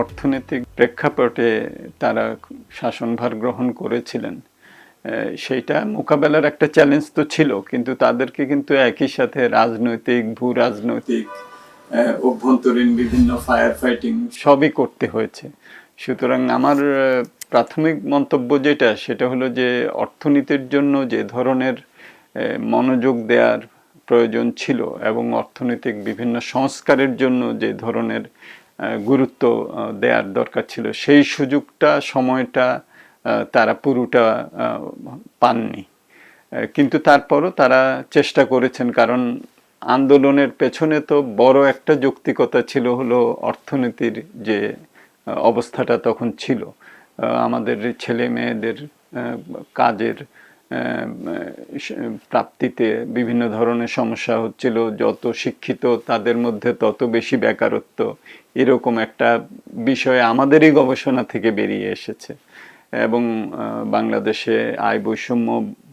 অর্থনৈতিক প্রেক্ষাপটে তারা শাসনভার গ্রহণ করেছিলেন সেইটা মোকাবেলার একটা চ্যালেঞ্জ তো ছিল, কিন্তু তাদেরকে কিন্তু একই সাথে রাজনৈতিক ভূ রাজনৈতিক অভ্যন্তরীণ বিভিন্ন ফায়ার ফাইটিং সবই করতে হয়েছে। সুতরাং আমার প্রাথমিক মন্তব্য যেটা, সেটা হলো যে অর্থনীতির জন্য যে ধরনের মনোযোগ দেওয়ার প্রয়োজন ছিল এবং অর্থনৈতিক বিভিন্ন সংস্কারের জন্য যে ধরনের গুরুত্ব দেওয়ার দরকার ছিল। সেই সুযোগটা, সময়টা তারা পুরোটা পাননি। কিন্তু তারপরও তারা চেষ্টা করেছেন, কারণ আন্দোলনের পেছনে তো বড় একটা যৌক্তিকতা ছিল হলো অর্থনীতির যে অবস্থাটা তখন ছিল। আমাদের ছেলে মেয়েদের কাজের প্রাপ্তিতে বিভিন্ন ধরনের সমস্যা হচ্ছিল, যত শিক্ষিত তাদের মধ্যে তত বেশি বেকারত্ব, এরকম একটা বিষয় আমাদেরই গবেষণা থেকে বেরিয়ে এসেছে। এবং বাংলাদেশে আয় বৈষম্য,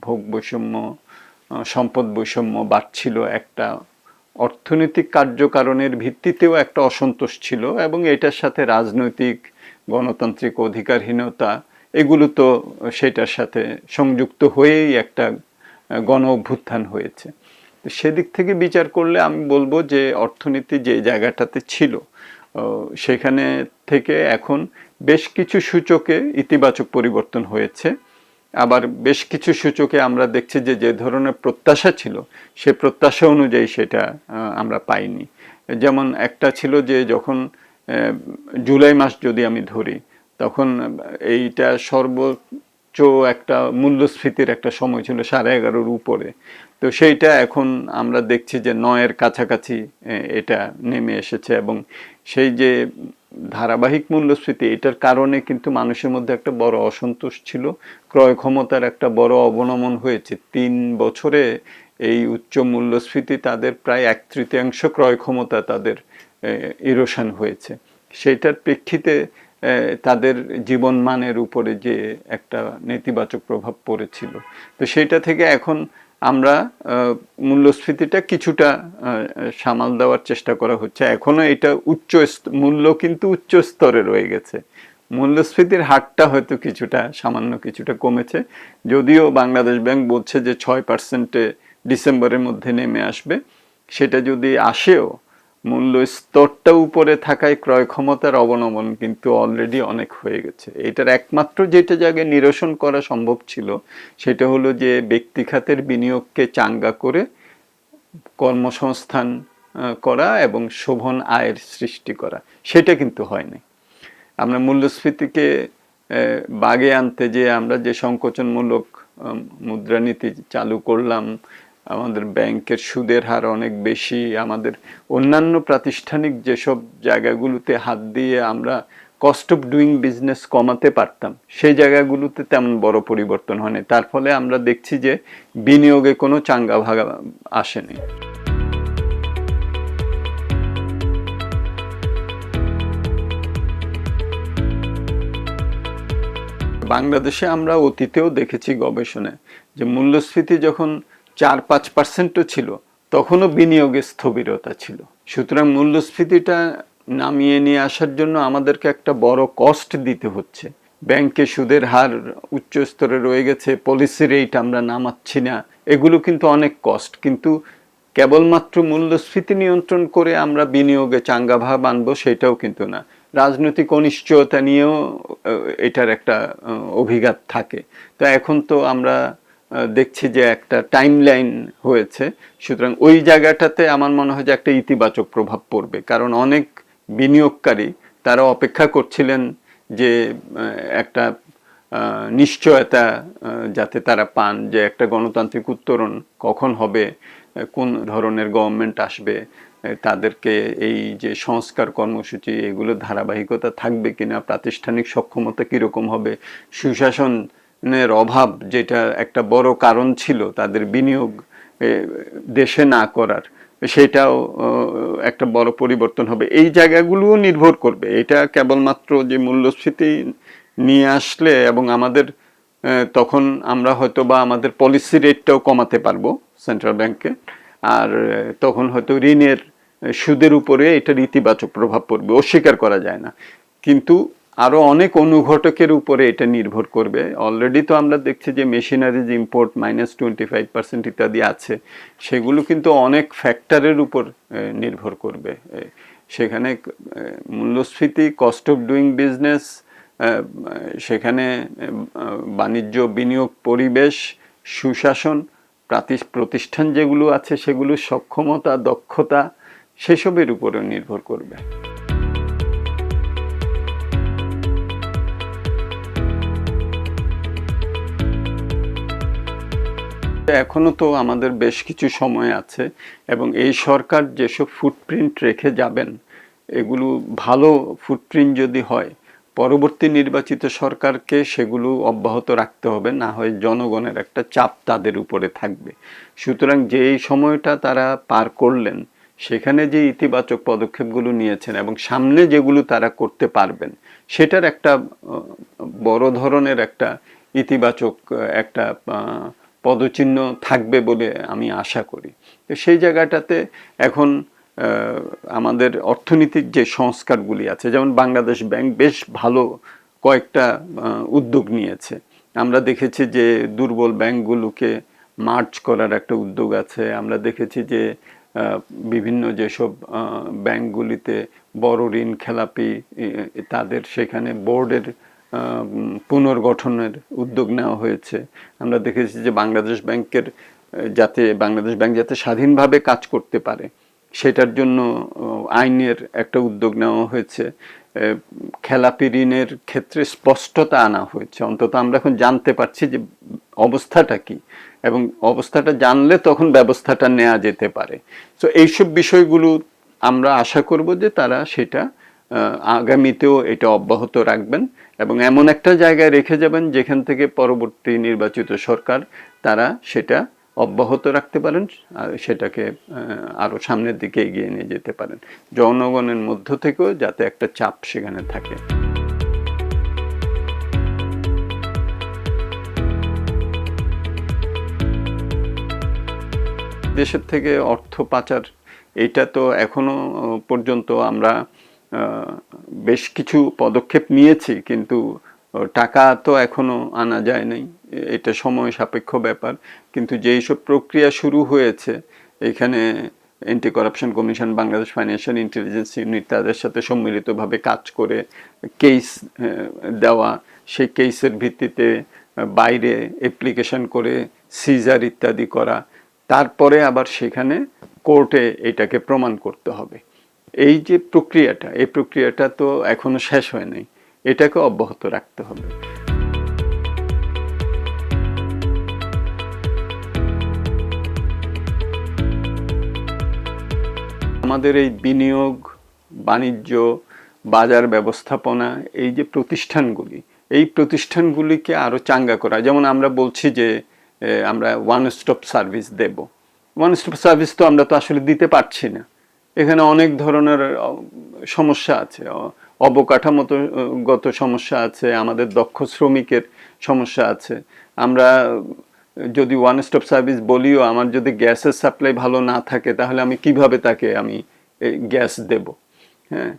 ভোগ বৈষম্য সম্পদ বৈষম্য বাড়ছিল একটা অর্থনৈতিক কার্যকারণের ভিত্তিতেও একটা অসন্তোষ ছিল এবং এটার সাথে রাজনৈতিক, গণতান্ত্রিক অধিকারহীনতা এগুলো তো সেটার সাথে সংযুক্ত হয়েই একটা গণ অভ্যুত্থান হয়েছে। তো সেদিক থেকে বিচার করলে আমি বলব যে অর্থনীতি যে জায়গাটাতে ছিল সেখানে থেকে এখন বেশ কিছু সূচকে ইতিবাচক পরিবর্তন হয়েছে। আবার বেশ কিছু সূচকে আমরা দেখছি যে যে ধরনের প্রত্যাশা ছিল, সে প্রত্যাশা অনুযায়ী সেটা আমরা পাইনি। যেমন একটা ছিল যে যখন জুলাই মাস যদি আমি ধরি তখন এইটা সর্বোচ্চ একটা মূল্যস্ফীতির একটা সময় ছিল সাড়ে এগারোর উপরে। তো সেইটা এখন আমরা দেখছি যে নয়ের কাছাকাছি এটা নেমে এসেছে এবং সেই যে ধারাবাহিক মূল্যস্ফীতি, এটার কারণে কিন্তু মানুষের মধ্যে একটা বড় অসন্তোষ ছিল। ক্রয় ক্ষমতার একটা বড় অবনমন হয়েছে। তিন বছরে এই উচ্চ মূল্যস্ফীতি তাদের প্রায় এক তৃতীয়াংশ ক্রয় ক্ষমতা তাদের ইরোশন হয়েছে। সেইটার প্রেক্ষিতে তাদের জীবনমানের উপরে যে একটা নেতিবাচক প্রভাব পড়েছিল। তো সেটা থেকে এখন আমরা মূল্যস্ফীতিটা কিছুটা সামাল দেওয়ার চেষ্টা করা হচ্ছে। এখনও এটা উচ্চ মূল্য কিন্তু উচ্চ স্তরে রয়ে গেছে। মূল্যস্ফীতির হারটা হয়তো কিছুটা, সামান্য কিছুটা কমেছে। যদিও বাংলাদেশ ব্যাংক বলছে যে ছয় পার্সেন্টে ডিসেম্বরের মধ্যে নেমে আসবে। সেটা যদি আসেও মূল্য স্তরটা উপরে থাকায় ক্রয় ক্ষমতার অবনমন কিন্তু অলরেডি অনেক হয়ে গেছে। এটার একমাত্র যেটা জায়গায় নিরসন করা সম্ভব ছিল, সেটা হলো যে ব্যক্তি খাতের বিনিয়োগকে চাঙ্গা করে কর্মসংস্থান করা এবং শোভন আয়ের সৃষ্টি করা। সেটা কিন্তু হয়নি আমরা মূল্যস্ফীতিকে বাগে আনতে যে আমরা যে সংকোচনমূলক মুদ্রানীতি চালু করলাম আমাদের ব্যাংকের সুদের হার অনেক বেশি, আমাদের অন্যান্য প্রাতিষ্ঠানিক যেসব জায়গাগুলোতে হাত দিয়ে আমরা কস্ট অফ ডুইং বিজনেস কমাতে পারতাম, সেই জায়গাগুলোতে তেমন বড় পরিবর্তন হয়নি। তার ফলে আমরা দেখছি যে বিনিয়োগে কোনো চাঙ্গা ভাগা আসেনি। বাংলাদেশে আমরা অতীতেও দেখেছি গবেষণায় যে মূল্যস্ফীতি যখন চার পাঁচ পার্সেন্টও ছিল। তখনও বিনিয়োগে স্থবিরতা ছিল। সুতরাং মূল্যস্ফীতিটা নামিয়ে নিয়ে আসার জন্য আমাদেরকে একটা বড় কস্ট দিতে হচ্ছে। ব্যাংকে সুদের হার উচ্চ স্তরে রয়ে গেছে পলিসি রেট আমরা নামাচ্ছি না, এগুলো কিন্তু অনেক কস্ট কিন্তু কেবলমাত্র মূল্যস্ফীতি নিয়ন্ত্রণ করে আমরা বিনিয়োগে চাঙ্গা ভাব আনব সেটাও কিন্তু না। রাজনৈতিক অনিশ্চয়তা নিয়েও এটার একটা অভিঘাত থাকে। তো এখন তো আমরা দেখছি যে একটা টাইম লাইন হয়েছে। সুতরাং ওই জায়গাটাতে আমার মনে হয় যে একটা ইতিবাচক প্রভাব পড়বে। কারণ অনেক বিনিয়োগকারী তারা অপেক্ষা করছিলেন যে একটা নিশ্চয়তা যাতে তারা পান, যে একটা গণতান্ত্রিক উত্তরণ কখন হবে কোন ধরনের গভর্নমেন্ট আসবে তাদেরকে এই যে সংস্কার কর্মসূচি, এগুলো ধারাবাহিকতা থাকবে কিনা, প্রাতিষ্ঠানিক সক্ষমতা কীরকম হবে সুশাসনের অভাব যেটা একটা বড় কারণ ছিল তাদের বিনিয়োগ দেশে না করার, সেটাও একটা বড় পরিবর্তন হবে। এই জায়গাগুলোও নির্ভর করবে। এটা কেবলমাত্র যে মূল্যস্ফীতি নিয়ে আসলে এবং আমাদের তখন আমরা হয়তো বা আমাদের পলিসি রেটটাও কমাতে পারব সেন্ট্রাল ব্যাংকে আর তখন হয়তো ঋণের সুদের উপরে এটার ইতিবাচক প্রভাব পড়বে, অস্বীকার করা যায় না। কিন্তু আরও অনেক অনুঘটকের উপরে এটা নির্ভর করবে। অলরেডি তো আমরা দেখছি যে machineries import minus twenty five percent ইত্যাদি আছে। সেগুলো কিন্তু অনেক ফ্যাক্টরের উপর নির্ভর করবে। সেখানে মূল্যস্ফীতি কস্ট অফ ডুইং বিজনেস সেখানে বাণিজ্য, বিনিয়োগ, পরিবেশ, সুশাসন প্রতিষ্ঠান যেগুলো আছে সেগুলো সক্ষমতা, দক্ষতা, সেসবের উপরে নির্ভর করবে। এখনও তো আমাদের বেশ কিছু সময় আছে এবং এই সরকার যেসব ফুটপ্রিন্ট রেখে যাবেন, এগুলো ভালো ফুটপ্রিন্ট যদি হয়, পরবর্তী নির্বাচিত সরকারকে সেগুলো অব্যাহত রাখতে হবে, না হয় জনগণের একটা চাপ তাদের উপরে থাকবে। সুতরাং যে এই সময়টা তারা পার করলেন, সেখানে যে ইতিবাচক পদক্ষেপগুলো নিয়েছেন এবং সামনে যেগুলো তারা করতে পারবেন, সেটার একটা বড় ধরনের একটা ইতিবাচক একটা পদচিহ্ন থাকবে বলে আমি আশা করি। তো সেই জায়গাটাতে এখন আমাদের অর্থনীতির যে সংস্কারগুলি আছে, যেমন বাংলাদেশ ব্যাংক বেশ ভালো কয়েকটা উদ্যোগ নিয়েছে। আমরা দেখেছি যে দুর্বল ব্যাংকগুলোকে মার্চ করার একটা উদ্যোগ আছে। আমরা দেখেছি যে বিভিন্ন যেসব ব্যাংকগুলিতে বড় ঋণ খেলাপি তাদের সেখানে বোর্ডের পুনর্গঠনের উদ্যোগ নেওয়া হয়েছে। আমরা দেখেছি যে বাংলাদেশ ব্যাংকের যাতে, বাংলাদেশ ব্যাংক যাতে স্বাধীনভাবে কাজ করতে পারে, সেটার জন্য আইনের একটা উদ্যোগ নেওয়া হয়েছে। খেলাপি ঋণের ক্ষেত্রে স্পষ্টতা আনা হয়েছে। অন্তত আমরা এখন জানতে পারছি যে অবস্থাটা কি, এবং অবস্থাটা জানলে তখন ব্যবস্থাটা নেওয়া যেতে পারে। তো এইসব বিষয়গুলো আমরা আশা করব যে তারা সেটা আগামীতেও এটা অব্যাহত রাখবেন। এবং এমন একটা জায়গায় রেখে যাবেন যেখান থেকে পরবর্তী নির্বাচিত সরকার তারা সেটা অব্যাহত রাখতে পারেন, আর সেটাকে আরও সামনের দিকে এগিয়ে নিয়ে যেতে পারেন। জনগণের মধ্য থেকেও যাতে একটা চাপ সেখানে থাকে। দেশের থেকে অর্থ পাচার, এটা তো এখনও পর্যন্ত আমরা বেশ কিছু পদক্ষেপ নিয়েছি, কিন্তু টাকা তো এখনও আনা যায় নাই। এটা সময় সাপেক্ষ ব্যাপার। কিন্তু যেই সব প্রক্রিয়া শুরু হয়েছে, এখানে anti corruption commission Bangladesh financial intelligence unit তাদের সাথে সম্মিলিতভাবে কাজ করে কেস দেওয়া। সেই কেসের ভিত্তিতে বাইরে অ্যাপ্লিকেশন করে সিজার ইত্যাদি করা। তারপরে আবার সেখানে কোর্টে এটাকে প্রমাণ করতে হবে। এই যে প্রক্রিয়াটা, এই প্রক্রিয়াটা তো এখনও শেষ হয় নাই, এটাকে অব্যাহত রাখতে হবে। আমাদের এই বিনিয়োগ, বাণিজ্য, বাজার ব্যবস্থাপনা, এই যে প্রতিষ্ঠানগুলি, এই প্রতিষ্ঠানগুলিকে আরও চাঙ্গা করা, যেমন আমরা বলছি যে আমরা ওয়ান স্টপ সার্ভিস দেব। ওয়ান স্টপ সার্ভিস তো আমরা তো আসলে দিতে পারছি না। এখানে অনেক ধরনের সমস্যা আছে। অবকাঠামোগত সমস্যা আছে, আমাদের দক্ষ শ্রমিকের সমস্যা আছে। আমরা, যদি ওয়ান স্টপ সার্ভিস বলিও, আমার যদি গ্যাসের সাপ্লাই ভালো না থাকে, তাহলে আমি কীভাবে তাকে আমি গ্যাস দেব? হ্যাঁ?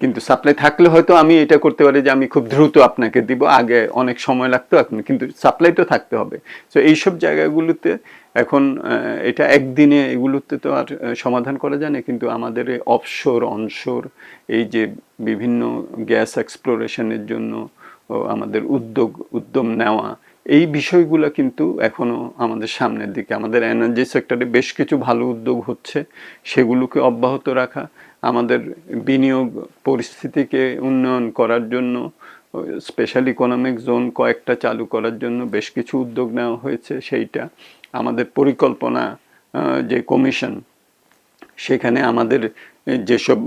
কিন্তু সাপ্লাই থাকলে হয়তো আমি এটা করতে পারি যে আমি খুব দ্রুত আপনাকে দিব, আগে অনেক সময় লাগতো, এখন কিন্তু সাপ্লাই তো থাকতে হবে। তো এইসব জায়গাগুলোতে এখন এটা একদিনে এগুলোতে তো আর সমাধান করা যায় না, কিন্তু আমাদের অফশোর অনশোর এই যে বিভিন্ন গ্যাস এক্সপ্লোরেশনের জন্য আমাদের উদ্যোগ, উদ্যম নেওয়া, এই বিষয়গুলো কিন্তু এখনও আমাদের সামনের দিকে, আমাদের এনার্জি সেক্টরে বেশ কিছু ভালো উদ্যোগ হচ্ছে, সেগুলোকে অব্যাহত রাখা আমাদের বিনিয়োগ পরিস্থিতিকে উন্নয়ন করার জন্য স্পেশাল ইকোনমিক জোন কয়েকটা চালু করার জন্য বেশ কিছু উদ্যোগ নেওয়া হয়েছে সেইটা। আমাদের পরিকল্পনা যে কমিশন সেখানে আমাদের যেসব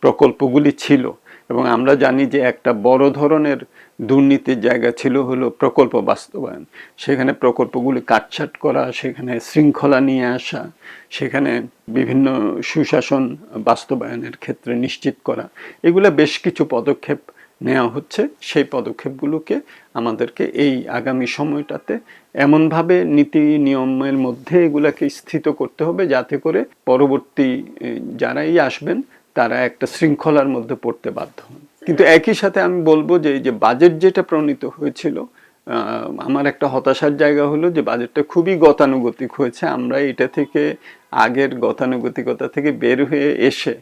প্রকল্পগুলি ছিল এবং আমরা জানি যে একটা বড় ধরনের দুর্নীতির জায়গা ছিল হলো প্রকল্প বাস্তবায়ন। সেখানে প্রকল্পগুলি কাটছাট করা, সেখানে শৃঙ্খলা নিয়ে আসা, সেখানে বিভিন্ন সুশাসন বাস্তবায়নের ক্ষেত্রে নিশ্চিত করা। এগুলো বেশ কিছু পদক্ষেপ নেওয়া হচ্ছে। সেই পদক্ষেপগুলোকে আমাদেরকে এই আগামী সময়টাতে এমনভাবে নীতি নিয়মের মধ্যে এগুলাকে স্থিত করতে হবে যাতে করে পরবর্তী যারাই আসবেন তারা একটা শৃঙ্খলার মধ্যে পড়তে বাধ্য হন। কিন্তু একই সাথে আমি বলব যে এই যে বাজেট যেটা প্রণীত হয়েছিল আমার একটা হতাশার জায়গা হলো যে বাজেটটা খুবই গতানুগতিক হয়েছে। আমরা এটা থেকে আগের গতানুগতিকতা থেকে বের হয়ে এসে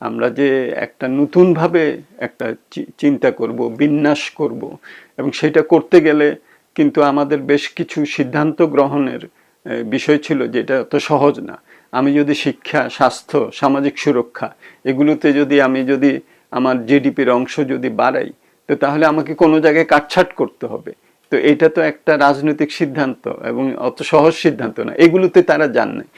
আমরা যে একটা নতুনভাবে একটা চিন্তা করব বিন্যাস করব এবং সেটা করতে গেলে কিন্তু আমাদের বেশ কিছু সিদ্ধান্ত গ্রহণের বিষয় ছিল যেটা তো সহজ না। আমি যদি শিক্ষা, স্বাস্থ্য, সামাজিক সুরক্ষা, এগুলোতে যদি আমি যদি আমার জিডিপির অংশ যদি বাড়াই, তো তাহলে আমাকে কোনো জায়গায় কাটছাট করতে হবে। তো এটা তো একটা রাজনৈতিক সিদ্ধান্ত এবং অত সহজ সিদ্ধান্ত না। এগুলোতে তারা যান নাই।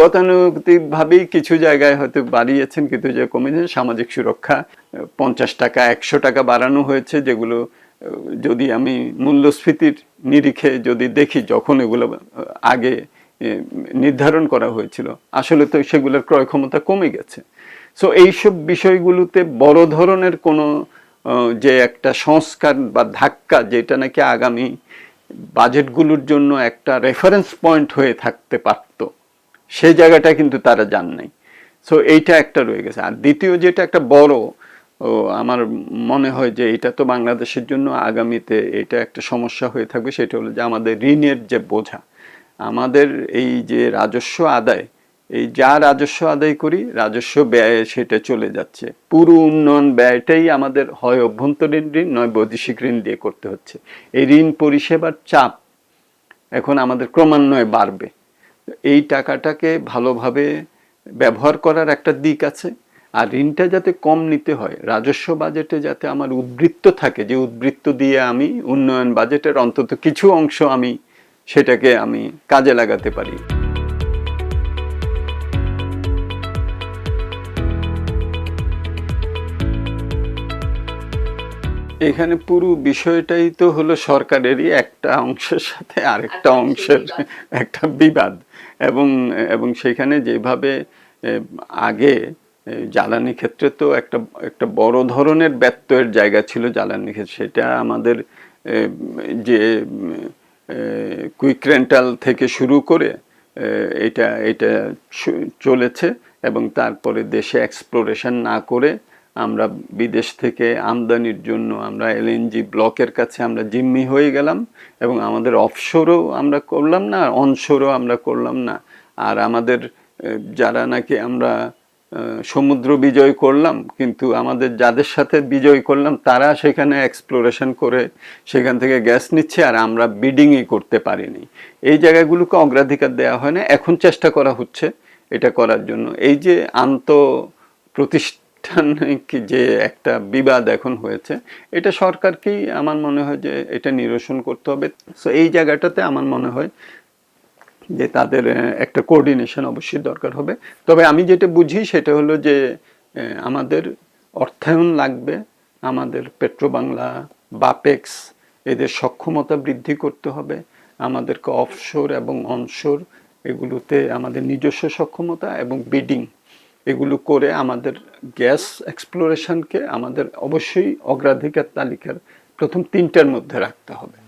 গতানুগতিক ভাবেই কিছু জায়গায় হয়তো বাড়িয়েছেন, কিন্তু যে কমেছে, সামাজিক সুরক্ষা, পঞ্চাশ টাকা, একশো টাকা বাড়ানো হয়েছে, যেগুলো, যদি আমি মূল্যস্ফীতির নিরিখে যদি দেখি, যখন এগুলো, আগে নির্ধারণ করা হয়েছিল। আসলে তো সেগুলোর ক্রয় ক্ষমতা কমে গেছে। সো এইসব বিষয়গুলোতে বড় ধরনের কোনো যে একটা সংস্কার বা ধাক্কা যেটা নাকি আগামী বাজেটগুলোর জন্য একটা রেফারেন্স পয়েন্ট হয়ে থাকতে পারত সেই জায়গাটা কিন্তু তারা যান নাই। সো এইটা একটা রয়ে গেছে। আর দ্বিতীয় যেটা একটা বড় আমার মনে হয় যে এটা তো বাংলাদেশের জন্য আগামীতে এটা একটা সমস্যা হয়ে থাকবে, সেটা হলো যে আমাদের ঋণের যে বোঝা। আমাদের এই যে রাজস্ব আদায়, এই যা রাজস্ব আদায় করি, রাজস্ব ব্যয়ে সেটা চলে যাচ্ছে। পুরো উন্নয়ন ব্যয়টাই আমাদের হয় অভ্যন্তরীণ ঋণ, নয় বৈদেশিক ঋণ দিয়ে করতে হচ্ছে। এই ঋণ পরিষেবার চাপ এখন আমাদের ক্রমান্বয়ে বাড়বে। এই টাকাটাকে ভালোভাবে ব্যবহার করার একটা দিক আছে। আর ঋণটা যাতে কম নিতে হয়, রাজস্ব বাজেটে যাতে আমার উদ্বৃত্ত থাকে, যে উদ্বৃত্ত দিয়ে আমি উন্নয়ন বাজেটের অন্তত কিছু অংশ আমি সেটাকে আমি কাজে লাগাতে পারি। এখানে পুরো বিষয়টাই তো হলো সরকারেরই একটা অংশের সাথে আরেকটা অংশের একটা বিবাদ। এবং এবং সেখানে যেভাবে আগে জ্বালানি ক্ষেত্রে তো একটা একটা বড় ধরনের ব্যত্যয়ের জায়গা ছিল জ্বালানি ক্ষেত্রে। সেটা আমাদের যে কুইক রেন্টাল থেকে শুরু করে এটা এটা চলেছে এবং তারপরে দেশে এক্সপ্লোরেশন না করে আমরা বিদেশ থেকে আমদানির জন্য আমরা এলএনজি ব্লকের কাছে আমরা জিম্মি হয়ে গেলাম এবং আমাদের অফশোরও আমরা করলাম না অনশোরও আমরা করলাম না। আর আমাদের যারা নাকি আমরা সমুদ্র বিজয় করলাম, কিন্তু আমাদের যাদের সাথে বিজয় করলাম, তারা সেখানে এক্সপ্লোরেশন করে সেখান থেকে গ্যাস নিচ্ছে আর আমরা বিডিংই করতে পারিনি। এই জায়গাগুলোকে অগ্রাধিকার দেওয়া হয় না, এখন চেষ্টা করা হচ্ছে এটা করার জন্য। এই যে আন্ত প্রতিষ্ঠানিক যে একটা বিবাদ এখন হয়েছে, এটা সরকারকেই আমার মনে হয় যে এটা নিরসন করতে হবে। সো এই জায়গাটাতে আমার মনে হয় যে তাদের একটা কোঅর্ডিনেশন অবশ্যই দরকার হবে। তবে আমি যেটা বুঝি সেটা হলো যে আমাদের অর্থায়ন লাগবে, আমাদের পেট্রোবাংলা, বাপেক্স, এদের সক্ষমতা বৃদ্ধি করতে হবে, আমাদেরকে অফশোর এবং অনশোর এগুলোতে আমাদের নিজস্ব সক্ষমতা এবং বিডিং এগুলো করে আমাদের গ্যাস এক্সপ্লোরেশনকে আমাদের অবশ্যই অগ্রাধিকার তালিকার প্রথম তিনটার মধ্যে রাখতে হবে।